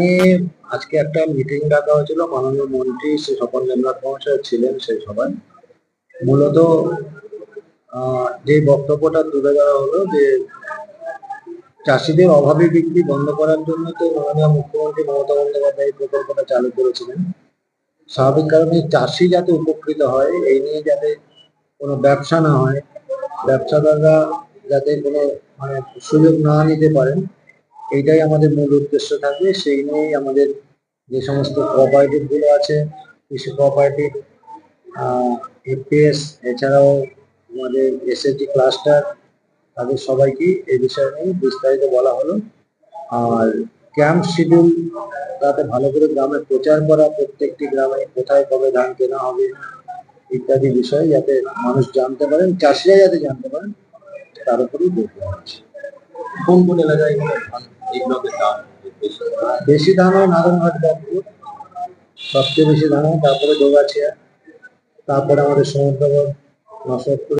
নিয়ে আজকে একটা মিটিং ডাকা হয়েছিল। মাননীয় মন্ত্রী শ্রী স্বপন দেবনাথ মহাশয় ছিলেন সেই সভায়। মূলত যে বক্তব্যটা তুলে ধরা হলো যে চাষিদের অভাবী বিক্রি বন্ধ করার জন্য তো মাননীয় মুখ্যমন্ত্রী মমতা বন্দ্যোপাধ্যায় এই প্রকল্পটা চালু করেছিলেন। স্বাভাবিক কারণে চাষি যাতে উপকৃত হয়, এই নিয়ে যাতে কোনো ব্যবসা না হয়, ব্যবসাদাররা যাতে কোনো মানে সুযোগ না নিতে পারেন এইটাই আমাদের মূল উদ্দেশ্য থাকবে। সেই নিয়েই আমাদের যে সমস্ত কোঅপারেটিভগুলো আছে কৃষি কোঅপারেটিভ এফপিএস এছাড়াও আমাদের এসএসজি ক্লাস্টার তাদের সবাইকে এই বিষয় নিয়ে বিস্তারিত বলা হলো। আর ক্যাম্প শিডিউল তাতে ভালো করে গ্রামে প্রচার করা, প্রত্যেকটি গ্রামে কোথায় কবে ধান কেনা হবে, ইত্যাদি বিষয় যাতে মানুষ জানতে পারেন, চাষিরা যাতে জানতে পারেন, তার উপরেই দেখতে হচ্ছে কোন কোন এলাকায় ধান বেশি? ধান হয় নারায়ণঘাট ব্যাপক সবচেয়ে বেশি ধান হয় তারপরে ডোগাছিয়া তারপরে আমাদের সমুদ্রগড় নসরপুর